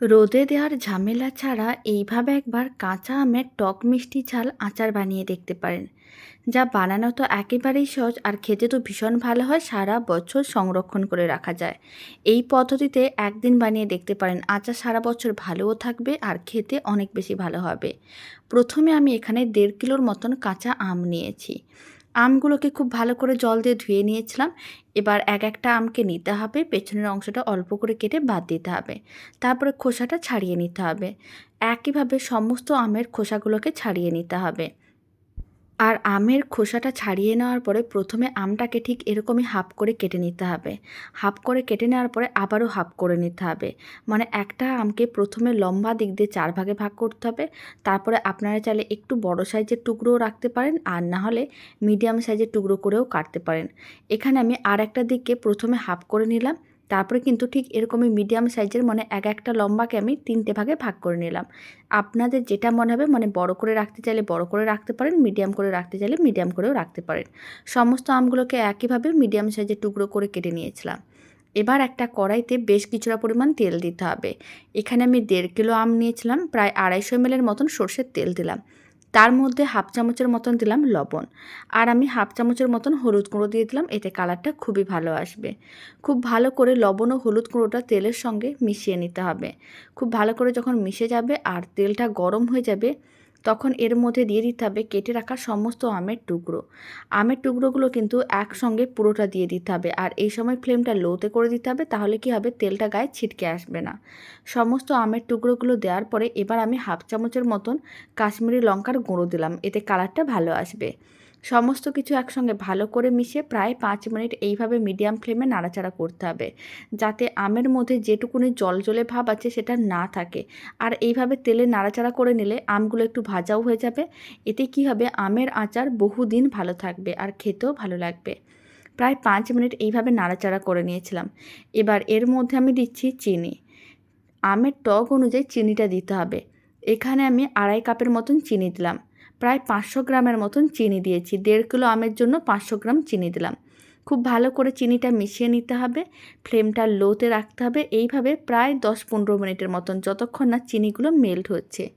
রোদে দেওয়ার ঝামেলা ছাড়া এইভাবে একবার কাঁচা আমের টক মিষ্টি ঝাল আচার বানিয়ে দেখতে পারেন। যা বানানো তো একেবারেই সহজ আর খেতে তো ভীষণ ভালো হয়, সারা বছর সংরক্ষণ করে রাখা যায়। এই পদ্ধতিতে একদিন বানিয়ে দেখতে পারেন, আচার সারা বছর ভালোও থাকবে আর খেতে অনেক বেশি ভালো হবে। প্রথমে আমি এখানে দেড় কিলোর মতন কাঁচা আম নিয়েছি। আমগুলোকে খুব ভালো করে জল দিয়ে ধুয়ে নিয়েছিলাম। এবার এক একটা আমকে নিতে হবে, পেছনের অংশটা অল্প করে কেটে বাদ দিতে হবে। তারপরে খোসাটা ছাড়িয়ে নিতে হবে। একইভাবে সমস্ত আমের খোসাগুলোকে ছাড়িয়ে নিতে হবে। আর আমের খোসাটা ছাড়িয়ে নেওয়ার পরে প্রথমে আমটাকে ঠিক এরকমই হাফ করে কেটে নিতে হবে। হাফ করে কেটে নেওয়ার পরে আবারও হাফ করে নিতে হবে। মানে একটা আমকে প্রথমে লম্বা দিক দিয়ে চার ভাগে ভাগ করতে হবে। তারপরে আপনারা চাইলে একটু বড় সাইজের টুকরোও রাখতে পারেন আর না হলে মিডিয়াম সাইজের টুকরো করেও কাটতে পারেন। এখানে আমি আর একটা দিককে প্রথমে হাফ করে নিলাম। তারপরে কিন্তু ঠিক এরকমই মিডিয়াম সাইজের মানে এক একটা লম্বাকে আমি তিনটে ভাগে ভাগ করে নিলাম। আপনাদের যেটা মনে হবে মানে বড় করে রাখতে চাইলে বড় করে রাখতে পারেন মিডিয়াম করে রাখতে চাইলে মিডিয়াম করেও রাখতে পারেন। সমস্ত আমগুলোকে একইভাবে মিডিয়াম সাইজের টুকরো করে কেটে নিয়েছিলাম। এবার একটা কড়াইতে বেশ কিছুটা পরিমাণ তেল দিতে হবে। এখানে আমি দেড় কিলো আম নিয়েছিলাম, প্রায় আড়াইশো এমএলের মতন সর্ষের তেল দিলাম। তার মধ্যে হাফ চামচের মতন দিলাম লবণ। আর আমি হাফ চামচের মতন হলুদ কুঁড়ো দিয়ে দিলাম, এতে কালারটা খুবই ভালো আসবে। খুব ভালো করে লবণ ও হলুদ কুঁড়োটা তেলের সঙ্গে মিশিয়ে নিতে হবে। খুব ভালো করে যখন মিশে যাবে আর তেলটা গরম হয়ে যাবে তখন এর মধ্যে দিয়ে দিতে হবে কেটে রাখা সমস্ত আমের টুকরো। আমের টুকরোগুলো কিন্তু একসঙ্গে পুরোটা দিয়ে দিতে হবে। আর এই সময় ফ্লেমটা লোতে করে দিতে হবে, তাহলে কি হবে? তেলটা গায়ে ছিটকে আসবে না। সমস্ত আমের টুকরোগুলো দেওয়ার পরে এবার আমি হাফ চামচের মতন কাশ্মীরি লঙ্কার গুঁড়ো দিলাম। এতে কালারটা ভালো আসবে। সমস্ত কিছু একসঙ্গে ভালো করে মিশিয়ে প্রায় পাঁচ মিনিট এইভাবে মিডিয়াম ফ্লেমে নাড়াচাড়া করতে হবে। যাতে আমের মধ্যে যেটুকুনি জল জলে ভাব আছে সেটা না থাকে। আর এইভাবে তেলে নাড়াচাড়া করে নিলে আমগুলো একটু ভাজাও হয়ে যাবে। এতে কি হবে? আমের আচার বহুদিন ভালো থাকবে আর খেতেও ভালো লাগবে। প্রায় পাঁচ মিনিট এইভাবে নাড়াচাড়া করে নিয়েছিলাম। এবার এর মধ্যে আমি দিচ্ছি চিনি। আমের টক অনুযায়ী চিনিটা দিতে হবে। এখানে আমি আড়াই কাপের মতন চিনি দিলাম। প্রায় পাঁচশো গ্রামের মতন চিনি দিয়েছি। দেড় কিলো আমের জন্য পাঁচশো গ্রাম চিনি দিলাম। খুব ভালো করে চিনিটা মিশিয়ে নিতে হবে, ফ্লেমটা লোতে রাখতে হবে। এইভাবে প্রায় দশ পনেরো মিনিটের মতন যতক্ষণ না চিনিগুলো মেল্ট হচ্ছে।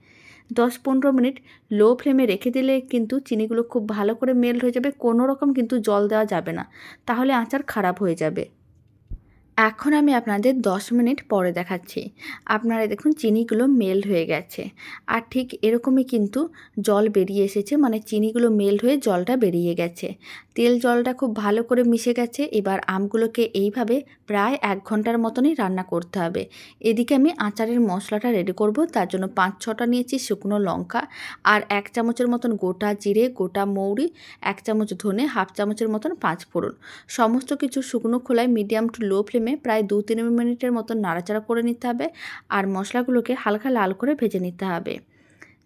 দশ পনেরো মিনিট লো ফ্লেমে রেখে দিলে কিন্তু চিনিগুলো খুব ভালো করে মেল্ট হয়ে যাবে। কোনো রকম কিন্তু জল দেওয়া যাবে না। তাহলে আচার খারাপ হয়ে যাবে। এখন আমি আপনাদের 10 মিনিট পরে দেখাচ্ছি। আপনারা দেখুন চিনিগুলো মেল্ট হয়ে গেছে। আর ঠিক এরকমই কিন্তু জল বেরিয়ে এসেছে মানে চিনিগুলো মেল্ট হয়ে জলটা বেরিয়ে গেছে। তেল জলটা খুব ভালো করে মিশে গেছে, এবার আমগুলোকে এইভাবে প্রায় এক ঘণ্টার মতনই রান্না করতে হবে। এদিকে আমি আচারের মশলাটা রেডি করব, তার জন্য পাঁচ ছটা নিয়েছি শুকনো লঙ্কা আর এক চামচের মতন গোটা জিরে, গোটা মৌরি, এক চামচ ধনে, হাফ চামচের মতন পাঁচ ফোড়ন সমস্ত কিছু শুকনো খোলায় মিডিয়াম টু লো ফ্লেমে প্রায় দু তিন মিনিটের মতন নাড়াচাড়া করে নিতে হবে আর মশলাগুলোকে হালকা লাল করে ভেজে নিতে হবে।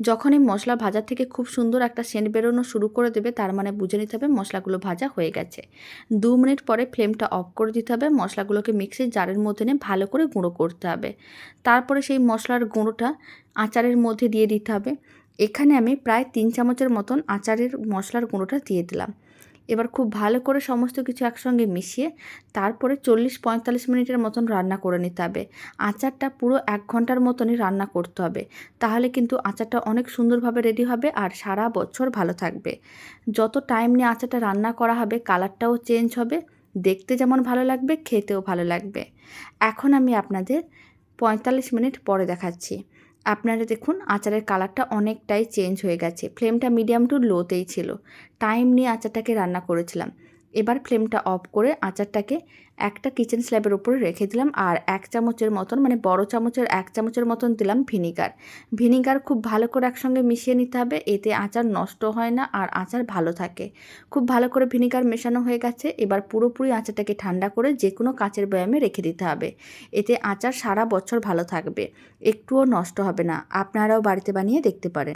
যখন এই মশলা ভাজার থেকে খুব সুন্দর একটা সেন্ট বেরোনো শুরু করে দেবে, তার মানে বুঝে নিতে হবে মশলাগুলো ভাজা হয়ে গেছে। দু মিনিট পরে ফ্লেমটা অফ করে দিতে হবে, মশলাগুলোকে মিক্সির জারের মধ্যে নিয়ে ভালো করে গুঁড়ো করতে হবে। তারপরে সেই মশলার গুঁড়োটা আচারের মধ্যে দিয়ে দিতে হবে। এখানে আমি প্রায় তিন চামচের মতন আচারের মশলার গুঁড়োটা দিয়ে দিলাম। এবার খুব ভালো করে সমস্ত কিছু একসঙ্গে মিশিয়ে তারপরে চল্লিশ পঁয়তাল্লিশ মিনিটের মতন রান্না করে নিতে হবে। আচারটা পুরো এক ঘণ্টার মতনই রান্না করতে হবে। তাহলে কিন্তু আচারটা অনেক সুন্দরভাবে রেডি হবে আর সারা বছর ভালো থাকবে। যত টাইম নিয়ে আচারটা রান্না করা হবে কালারটাও চেঞ্জ হবে। দেখতে যেমন ভালো লাগবে, খেতেও ভালো লাগবে। এখন আমি আপনাদের পঁয়তাল্লিশ মিনিট পরে দেখাচ্ছি। আপনারা দেখুন, আচারের কালারটা অনেকটাই চেঞ্জ হয়ে গেছে। ফ্লেমটা মিডিয়াম টু লোতেই ছিল। টাইম নিয়ে আচারটাকে রান্না করেছিলাম। এবার ফ্লেমটা অফ করে আচারটাকে একটা কিচেন স্ল্যাবের উপরে রেখে দিলাম আর এক চামচের মতন মানে বড় চামচের এক চামচের মতন দিলাম ভিনিগার। ভিনিগার খুব ভালো করে একসঙ্গে মিশিয়ে নিতে হবে, এতে আচার নষ্ট হয় না আর আচার ভালো থাকে। খুব ভালো করে ভিনিগার মেশানো হয়ে গেছে, এবার পুরোপুরি আচারটাকে ঠান্ডা করে যে কোনো কাঁচের বয়ামে রেখে দিতে হবে। এতে আচার সারা বছর ভালো থাকবে, একটুও নষ্ট হবে না, আপনারাও বাড়িতে বানিয়ে দেখতে পারেন।